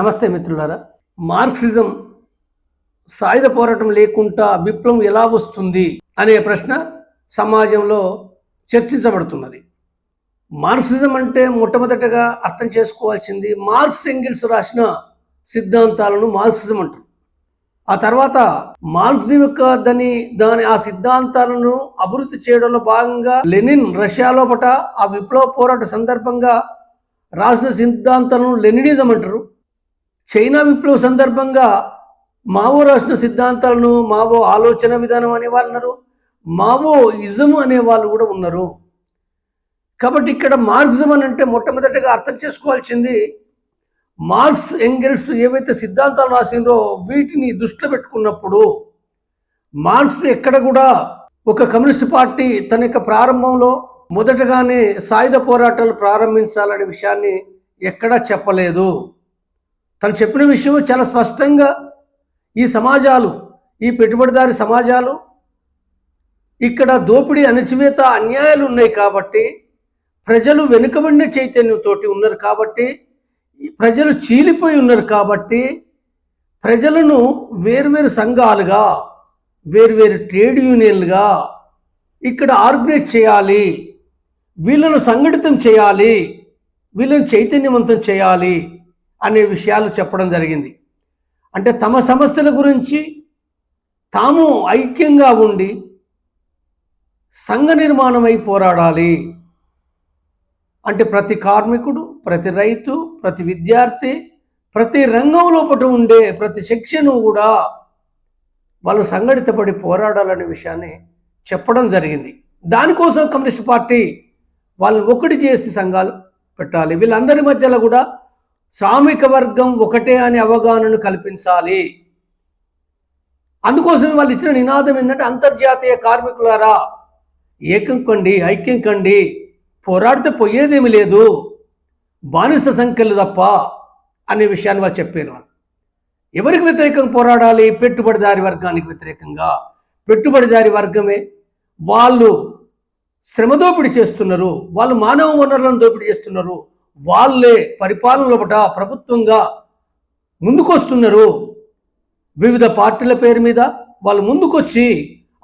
నమస్తే మిత్రులారా. మార్క్సిజం సాయుధ పోరాటం లేకుండా విప్లవం ఎలా వస్తుంది అనే ప్రశ్న సమాజంలో చర్చించబడుతున్నది. మార్క్సిజం అంటే మొట్టమొదటగా అర్థం చేసుకోవాల్సింది మార్క్స్ ఎంగిల్స్ రాసిన సిద్ధాంతాలను మార్క్సిజం అంటారు. ఆ తర్వాత మార్క్సిజం యొక్క దాని దాని ఆ సిద్ధాంతాలను అభివృద్ధి చేయడంలో భాగంగా లెనిన్ రష్యాలో పట ఆ విప్లవ పోరాట సందర్భంగా రాసిన సిద్ధాంతాలను లెనినిజం అంటారు. చైనా విప్లవ సందర్భంగా మావో రాసిన సిద్ధాంతాలను మావో ఆలోచన విధానం అనే వాళ్ళు ఉన్నారు మావో ఇజము అనే వాళ్ళు కూడా ఉన్నారు. కాబట్టి ఇక్కడ మార్క్సిజం అని అంటే మొట్టమొదటిగా అర్థం చేసుకోవాల్సింది మార్క్స్ ఎంగెల్స్ ఏవైతే సిద్ధాంతాలు రాసిందో వీటిని దృష్టిలో పెట్టుకున్నప్పుడు మార్క్స్ ఎక్కడ కూడా ఒక కమ్యూనిస్ట్ పార్టీ తన యొక్క ప్రారంభంలో మొదటగానే సాయుధ పోరాటాలు ప్రారంభించాలనే విషయాన్ని ఎక్కడా చెప్పలేదు. తను చెప్పిన విషయం చాలా స్పష్టంగా ఈ సమాజాలు ఈ పెట్టుబడిదారి సమాజాలు ఇక్కడ దోపిడీ అణచివేత అన్యాయాలు ఉన్నాయి కాబట్టి ప్రజలు వెనుకబడిన చైతన్యంతో ఉన్నారు కాబట్టి ప్రజలు చీలిపోయి ఉన్నారు కాబట్టి ప్రజలను వేర్వేరు సంఘాలుగా వేర్వేరు ట్రేడ్ యూనియన్లుగా ఇక్కడ ఆర్గనైజ్ చేయాలి. వీళ్ళను సంఘటితం చేయాలి. వీళ్ళని చైతన్యవంతం చేయాలి. అనే విషయాలు చెప్పడం జరిగింది. అంటే తమ సమస్యల గురించి తాము ఐక్యంగా ఉండి సంఘ నిర్మాణమై పోరాడాలి. అంటే ప్రతి కార్మికుడు ప్రతి రైతు ప్రతి విద్యార్థి ప్రతి రంగం లోపల ఉండే ప్రతి శిక్షను కూడా వాళ్ళు సంఘటితపడి పోరాడాలనే విషయాన్ని చెప్పడం జరిగింది. దానికోసం కమ్యూనిస్ట్ పార్టీ వాళ్ళు ఒకటి చేసి సంఘాలు పెట్టాలి. వీళ్ళందరి మధ్యలో కూడా శ్రామిక వర్గం ఒకటే అనే అవగాహనను కల్పించాలి. అందుకోసం వాళ్ళు ఇచ్చిన నినాదం ఏంటంటే అంతర్జాతీయ కార్మికులారా ఏకం కండి ఐక్యం కండి పోరాడితే పోయేదేమి లేదు బానిస సంఖ్యలు తప్ప అనే విషయాన్ని వాళ్ళు చెప్పారు. ఎవరికి వ్యతిరేకంగా పోరాడాలి? పెట్టుబడిదారి వర్గానికి వ్యతిరేకంగా. పెట్టుబడిదారి వర్గమే వాళ్ళు శ్రమ దోపిడీ చేస్తున్నారు వాళ్ళు మానవ వనరులను దోపిడీ చేస్తున్నారు వాళ్ళే పరిపాలన లోపట ప్రభుత్వంగా ముందుకొస్తున్నారు. వివిధ పార్టీల పేరు మీద వాళ్ళు ముందుకొచ్చి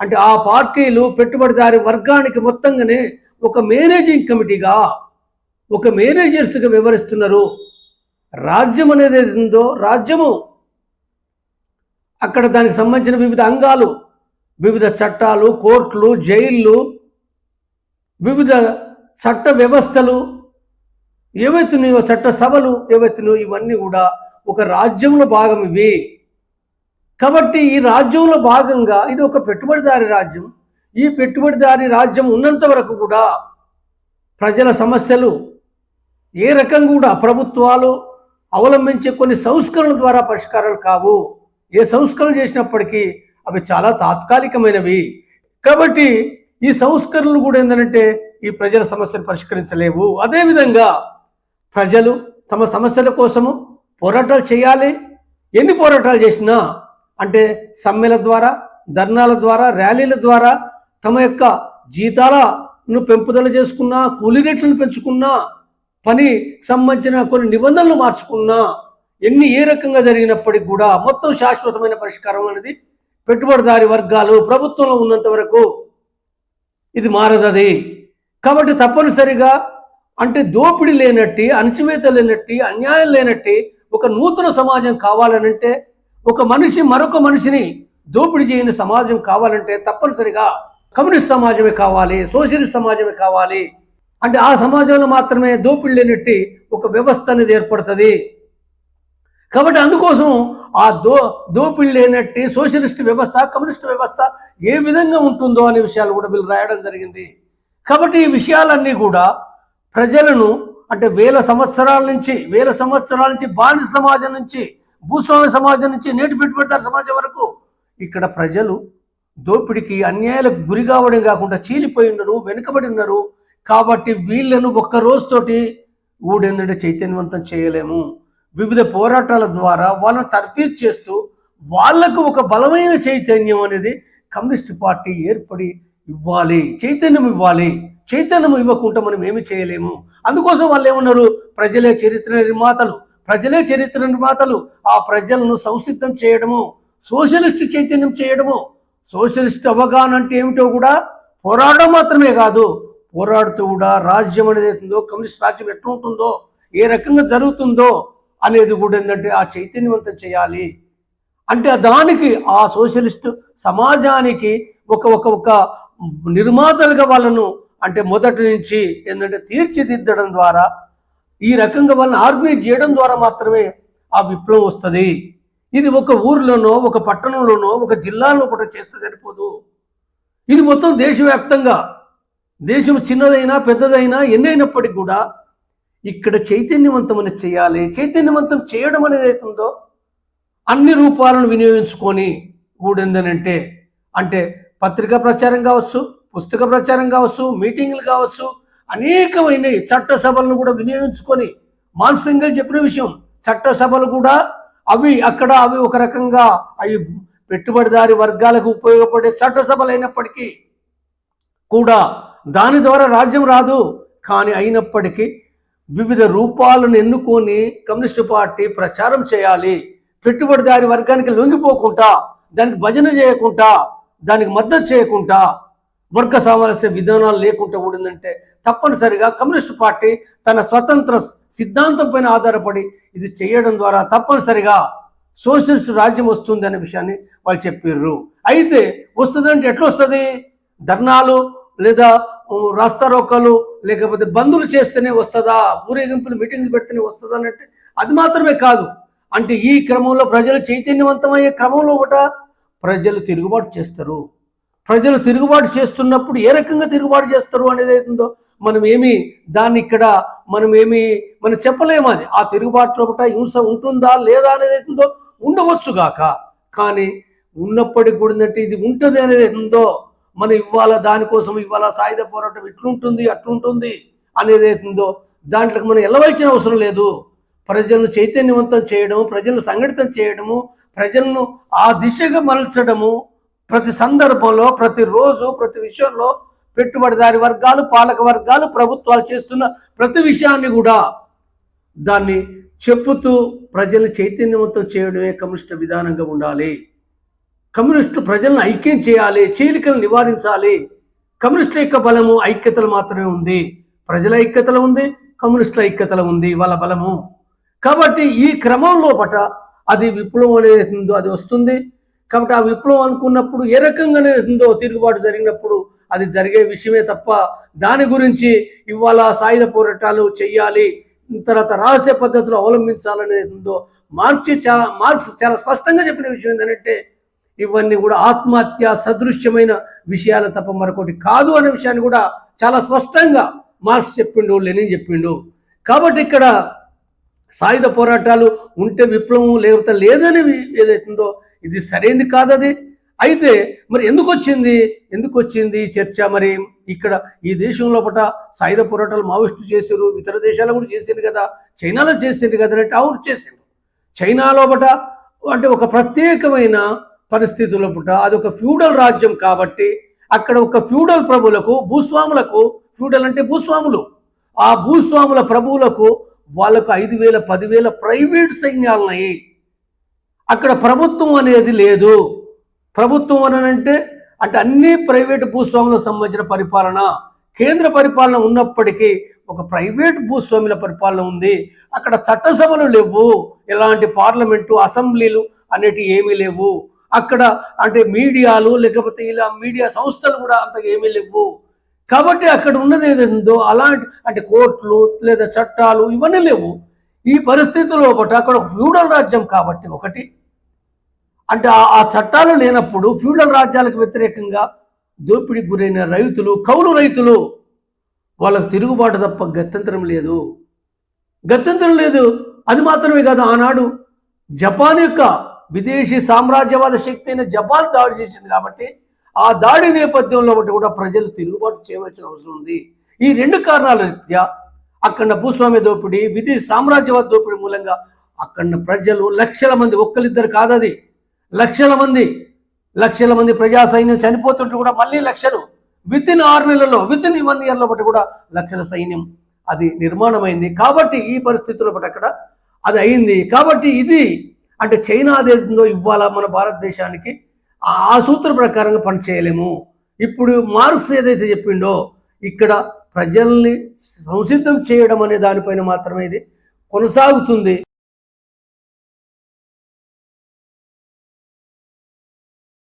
అంటే ఆ పార్టీలు పెట్టుబడిదారి వర్గానికి మొత్తంగానే ఒక మేనేజింగ్ కమిటీగా ఒక మేనేజర్స్గా వివరిస్తున్నారు రాజ్యం అనేది ఏది ఉందో రాజ్యము. అక్కడ దానికి సంబంధించిన వివిధ అంగాలు వివిధ చట్టాలు కోర్టులు జైళ్ళు వివిధ చట్ట వ్యవస్థలు ఏవైతున్నాయో చట్ట సభలు ఏవైతున్నాయో ఇవన్నీ కూడా ఒక రాజ్యంలో భాగం ఇవి. కాబట్టి ఈ రాజ్యంలో భాగంగా ఇది ఒక పెట్టుబడిదారి రాజ్యం. ఈ పెట్టుబడిదారి రాజ్యం ఉన్నంత వరకు కూడా ప్రజల సమస్యలు ఏ రకంగా కూడా ప్రభుత్వాలు అవలంబించే కొన్ని సంస్కరణల ద్వారా పరిష్కారాలు కావు. ఏ సంస్కరణ చేసినప్పటికీ అవి చాలా తాత్కాలికమైనవి. కాబట్టి ఈ సంస్కరణలు కూడా ఏంటంటే ఈ ప్రజల సమస్యను పరిష్కరించలేవు. అదేవిధంగా ప్రజలు తమ సమస్యల కోసము పోరాటాలు చేయాలి. ఎన్ని పోరాటాలు చేసినా అంటే సమ్మెల ద్వారా ధర్నాల ద్వారా ర్యాలీల ద్వారా తమ యొక్క జీతాలను పెంపుదల చేసుకున్నా కూలీ రేట్లను పెంచుకున్నా పని సంబంధించిన కొన్ని నిబంధనలు మార్చుకున్నా ఎన్ని ఏ రకంగా జరిగినప్పటికీ కూడా మొత్తం శాశ్వతమైన పరిష్కారం అనేది పెట్టుబడిదారి వర్గాలు ప్రభుత్వంలో ఉన్నంత వరకు ఇది మారదది. కాబట్టి తప్పనిసరిగా అంటే దోపిడీ లేనట్టి అణచివేత లేనట్టి అన్యాయం లేనట్టి ఒక నూతన సమాజం కావాలనంటే ఒక మనిషి మరొక మనిషిని దోపిడీ చేయని సమాజం కావాలంటే తప్పనిసరిగా కమ్యూనిస్ట్ సమాజమే కావాలి సోషలిస్ట్ సమాజమే కావాలి. అంటే ఆ సమాజంలో మాత్రమే దోపిడీ లేనట్టి ఒక వ్యవస్థ అనేది ఏర్పడుతుంది. కాబట్టి అందుకోసం ఆ దో దోపిడీ లేనట్టి సోషలిస్ట్ వ్యవస్థ కమ్యూనిస్ట్ వ్యవస్థ ఏ విధంగా ఉంటుందో అనే విషయాలు కూడా వీళ్ళు రాయడం జరిగింది. కాబట్టి ఈ విషయాలన్నీ కూడా ప్రజలను అంటే వేల సంవత్సరాల నుంచి వేల సంవత్సరాల నుంచి బానిస సమాజం నుంచి భూస్వామ్య సమాజం నుంచి నేటి పెట్టుబడిదారు సమాజం వరకు ఇక్కడ ప్రజలు దోపిడికి అన్యాయాలకు గురి కావడం కాకుండా చీలిపోయి ఉన్నారు వెనుకబడి ఉన్నారు. కాబట్టి వీళ్ళను ఒక్క రోజుతోటి ఊడేందంటే చైతన్యవంతం చేయలేము. వివిధ పోరాటాల ద్వారా వాళ్ళని తర్ఫీజ్ చేస్తూ వాళ్ళకు ఒక బలమైన చైతన్యం అనేది కమ్యూనిస్ట్ పార్టీ ఏర్పడి ఇవ్వాలి చైతన్యం ఇవ్వాలి. చైతన్యం ఇవ్వకుండా మనం ఏమి చేయలేము. అందుకోసం వాళ్ళు ఏమన్నారు? ప్రజలే చరిత్ర నిర్మాతలు. ప్రజలే చరిత్ర నిర్మాతలు. ఆ ప్రజలను సంసిద్ధం చేయడము సోషలిస్ట్ చైతన్యం చేయడము. సోషలిస్ట్ అవగాహన అంటే ఏమిటో కూడా పోరాడడం మాత్రమే కాదు. పోరాడుతూ కూడా రాజ్యం అనేది అవుతుందో కమ్యూనిస్ట్ రాజ్యం ఎట్లుంటుందో ఏ రకంగా జరుగుతుందో అనేది కూడా ఏంటంటే ఆ చైతన్యవంతం చేయాలి. అంటే దానికి ఆ సోషలిస్ట్ సమాజానికి ఒక ఒక ఒక నిర్మాతలుగా వాళ్ళను అంటే మొదటి నుంచి ఏంటంటే తీర్చిదిద్దడం ద్వారా ఈ రకంగా వాళ్ళని ఆర్గనైజ్ చేయడం ద్వారా మాత్రమే ఆ విప్లవం వస్తుంది. ఇది ఒక ఊర్లోనో ఒక పట్టణంలోనో ఒక జిల్లాలో ఒకటి చేస్తే సరిపోదు. ఇది మొత్తం దేశవ్యాప్తంగా దేశం చిన్నదైనా పెద్దదైనా ఎన్నైనప్పటికీ కూడా ఇక్కడ చైతన్యవంతం అనేది చేయాలి. చైతన్యవంతం చేయడం అనేది అవుతుందో అన్ని రూపాలను వినియోగించుకొని కూడిందనంటే అంటే పత్రికా ప్రచారం కావచ్చు పుస్తక ప్రచారం కావచ్చు మీటింగ్లు కావచ్చు అనేకమైన చట్టసభలను కూడా వినియోగించుకొని మాన్సింగల్ చెప్పిన విషయం చట్టసభలు కూడా అవి అక్కడ అవి ఒక రకంగా అవి పెట్టుబడిదారి వర్గాలకు ఉపయోగపడే చట్టసభలు అయినప్పటికీ కూడా దాని ద్వారా రాజ్యం రాదు. కానీ అయినప్పటికీ వివిధ రూపాలను ఎన్నుకొని కమ్యూనిస్టు పార్టీ ప్రచారం చేయాలి. పెట్టుబడిదారి వర్గానికి లొంగిపోకుండా దానికి భజన చేయకుండా దానికి మద్దతు చేయకుండా వర్గ సామరస్య విధానాలు లేకుండా ఉండిందంటే తప్పనిసరిగా కమ్యూనిస్ట్ పార్టీ తన స్వతంత్ర సిద్ధాంతం పైన ఆధారపడి ఇది చేయడం ద్వారా తప్పనిసరిగా సోషలిస్ట్ రాజ్యం వస్తుంది అనే విషయాన్ని వాళ్ళు చెప్పారు అయితే వస్తుందంటే ఎట్లా వస్తుంది? ధర్నాలు లేదా రాస్తారోకలు లేకపోతే బంధులు చేస్తేనే వస్తుందా? ఊరేగింపులు మీటింగ్లు పెడితేనే వస్తుందా అంటే అది మాత్రమే కాదు. అంటే ఈ క్రమంలో ప్రజలు చైతన్యవంతమయ్యే క్రమంలో ఒకట ప్రజలు తిరుగుబాటు చేస్తారు. ప్రజలు తిరుగుబాటు చేస్తున్నప్పుడు ఏ రకంగా తిరుగుబాటు చేస్తారు అనేది అవుతుందో మనం ఏమి దాన్ని ఇక్కడ మనం ఏమి మనం చెప్పలేము అది. ఆ తిరుగుబాటులో ఒకట హింస ఉంటుందా లేదా అనేది అవుతుందో ఉండవచ్చు గాక. కానీ ఉన్నప్పటికి కూడా ఏంటంటే ఇది ఉంటుంది అనేది ఉందో మనం ఇవ్వాల దానికోసం ఇవ్వాల సాయుధ పోరాటం ఇట్లుంటుంది అట్లుంటుంది అనేది అవుతుందో దాంట్లోకి మనం వెళ్ళవలసిన అవసరం లేదు. ప్రజలను చైతన్యవంతం చేయడము ప్రజలను సంఘటితం చేయడము ప్రజలను ఆ దిశగా మలచడము ప్రతి సందర్భంలో ప్రతిరోజు ప్రతి విషయంలో పెట్టుబడిదారి వర్గాలు పాలక వర్గాలు ప్రభుత్వాలు చేస్తున్న ప్రతి విషయాన్ని కూడా దాన్ని చెప్పుతూ ప్రజల్ని చైతన్యవంతం చేయడమే కమ్యూనిస్ట్ విధానంగా ఉండాలి. కమ్యూనిస్టు ప్రజలను ఐక్యం చేయాలి చీలికలు నివారించాలి. కమ్యూనిస్టుల యొక్క బలము ఐక్యతలు మాత్రమే ఉంది. ప్రజల ఐక్యతలు ఉంది కమ్యూనిస్టుల ఐక్యతలు ఉంది వాళ్ళ బలము. కాబట్టి ఈ క్రమంలో పట అది విప్లవం అనేది ఉందో అది వస్తుంది. కాబట్టి ఆ విప్లవం అనుకున్నప్పుడు ఏ రకంగానే ఉందో తిరుగుబాటు జరిగినప్పుడు అది జరిగే విషయమే తప్ప దాని గురించి ఇవాళ సాయుధ పోరాటాలు చెయ్యాలి తర్వాత రహస్య పద్ధతులు అవలంబించాలనేది ఉందో మార్క్స్ చాలా మార్క్స్ చాలా స్పష్టంగా చెప్పిన విషయం ఏంటంటే ఇవన్నీ కూడా ఆత్మహత్య సదృశ్యమైన విషయాలు తప్ప మరొకటి కాదు అనే విషయాన్ని కూడా చాలా స్పష్టంగా మార్క్స్ చెప్పిండు లెనిన్ చెప్పిండు. కాబట్టి ఇక్కడ సాయుధ పోరాటాలు ఉంటే విప్లవం లేకపోతే లేదని ఏదైతుందో ఇది సరైనది కాదది. అయితే మరి ఎందుకు వచ్చింది ఎందుకు వచ్చింది చర్చ మరి? ఇక్కడ ఈ దేశంలో పట సాయుధ పోరాటాలు మావోయిస్టులు చేశారు ఇతర దేశాలు కూడా చేసింది కదా చైనాలో చేసింది కదా అంటే అవును చేసిండు చైనాలో పట అంటే ఒక ప్రత్యేకమైన పరిస్థితుల్లో పుట అది ఒక ఫ్యూడల్ రాజ్యం కాబట్టి అక్కడ ఒక ఫ్యూడల్ ప్రభులకు భూస్వాములకు ఫ్యూడల్ అంటే భూస్వాములు. ఆ భూస్వాముల ప్రభువులకు వాళ్ళకు ఐదు వేల పదివేల ప్రైవేట్ సైన్యాలున్నాయి. అక్కడ ప్రభుత్వం అనేది లేదు. ప్రభుత్వం అని అంటే అంటే అన్ని ప్రైవేట్ భూస్వాములకు సంబంధించిన పరిపాలన కేంద్ర పరిపాలన ఉన్నప్పటికీ ఒక ప్రైవేట్ భూస్వాముల పరిపాలన ఉంది. అక్కడ చట్టసభలు లేవు. ఎలాంటి పార్లమెంటు అసెంబ్లీలు అనేటివి ఏమీ లేవు. అక్కడ అంటే మీడియాలు లేకపోతే ఇలా మీడియా సంస్థలు కూడా అంత ఏమీ లేవు. కాబట్టి అక్కడ ఉన్నది ఏదో అలాంటి అంటే కోర్టులు లేదా చట్టాలు ఇవన్నీ లేవు. ఈ పరిస్థితుల్లో ఒకటి అక్కడ ఫ్యూడల్ రాజ్యం కాబట్టి ఒకటి. అంటే ఆ- ఆ చట్టాలు లేనప్పుడు ఫ్యూడల్ రాజ్యాలకు వ్యతిరేకంగా దోపిడీకి గురైన రైతులు కౌలు రైతులు వాళ్ళకు తిరుగుబాటు తప్ప గత్యంతరం లేదు. గత్యంతరం లేదు. అది మాత్రమే కాదు ఆనాడు జపాన్ యొక్క విదేశీ సామ్రాజ్యవాద శక్తి అయిన జపాన్ దాడి చేసింది కాబట్టి ఆ దాడి నేపథ్యంలో ఒకటి కూడా ప్రజలు తిరుగుబాటు చేయవలసిన అవసరం ఉంది. ఈ రెండు కారణాల రీత్యా అక్కడ భూస్వామ్య దోపిడీ విదేశీ సామ్రాజ్యవాద దోపిడీ మూలంగా అక్కడ ప్రజలు లక్షల మంది ఒక్కరిద్దరు కాదది లక్షల మంది లక్షల మంది ప్రజా సైన్యం చనిపోతుంటే కూడా మళ్ళీ లక్షలు. విత్ ఇన్ ఆరు నెలల్లో విత్ ఇన్ వన్ ఇయర్లో బట్టి కూడా లక్షల సైన్యం అది నిర్మాణమైంది. కాబట్టి ఈ పరిస్థితుల్లో బట్టి అక్కడ అది అయింది. కాబట్టి ఇది అంటే చైనా దేశంలో ఇవ్వాలా మన భారతదేశానికి? ఆ- ఆ సూత్ర ప్రకారంగా పనిచేయలేము ఇప్పుడు మార్క్స్ ఏదైతే చెప్పిండో ఇక్కడ ప్రజల్ని సంసిద్ధం చేయడం అనే దానిపైన మాత్రమే ఇది కొనసాగుతుంది.